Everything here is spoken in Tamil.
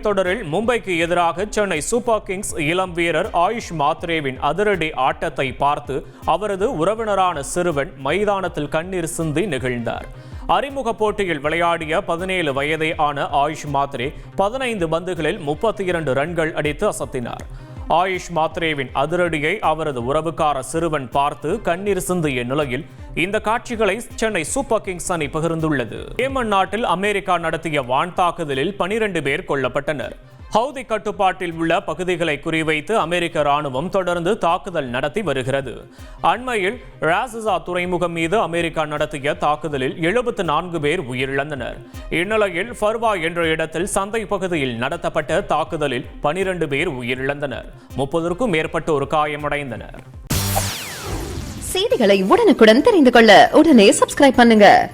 தொடரில் மும்பைக்கு எதிராக சென்னை சூப்பர் கிங்ஸ் இளம் வீரர் ஆயுஷ் மாத்ரேவின் அதிரடி ஆட்டத்தை பார்த்து அவரது உறவினரான சிறுவன் மைதானத்தில் கண்ணீர் சிந்தி நெகிழ்ந்தார். அறிமுக போட்டியில் விளையாடிய பதினேழு வயதே ஆன ஆயுஷ் மாத்ரே பதினைந்து பந்துகளில் முப்பத்தி இரண்டு ரன்கள் அடித்து அசத்தினார். ஆயுஷ் மாத்ரேவின் அதிரடியை அவரது உறவுக்கார சிறுவன் பார்த்து கண்ணீர் சிந்திய நிலையில் இந்த காட்சிகளை சென்னை சூப்பர் கிங்ஸ் அணி பகிர்ந்துள்ளது. ஏமன் நாட்டில் அமெரிக்கா நடத்திய வான் தாக்குதலில் பனிரெண்டு பேர் கொல்லப்பட்டனர். ஹவுதி கட்டுப்பாட்டில் உள்ள பகுதிகளை குறிவைத்து அமெரிக்க ராணுவம் தொடர்ந்து தாக்குதல் நடத்தி வருகிறது. அண்மையில் ராசிசா துறைமுகம் மீது அமெரிக்கா நடத்திய தாக்குதலில் எழுபத்து நான்கு பேர் உயிரிழந்தனர். இந்நிலையில் ஃபர்வா என்ற இடத்தில் சந்தை பகுதியில் நடத்தப்பட்ட தாக்குதலில் பனிரெண்டு பேர் உயிரிழந்தனர். முப்பதற்கும் மேற்பட்டோர் காயமடைந்தனர். செய்திகளை உடனுக்குடன் தெரிந்து கொள்ள உடனே சப்ஸ்கிரைப் பண்ணுங்க.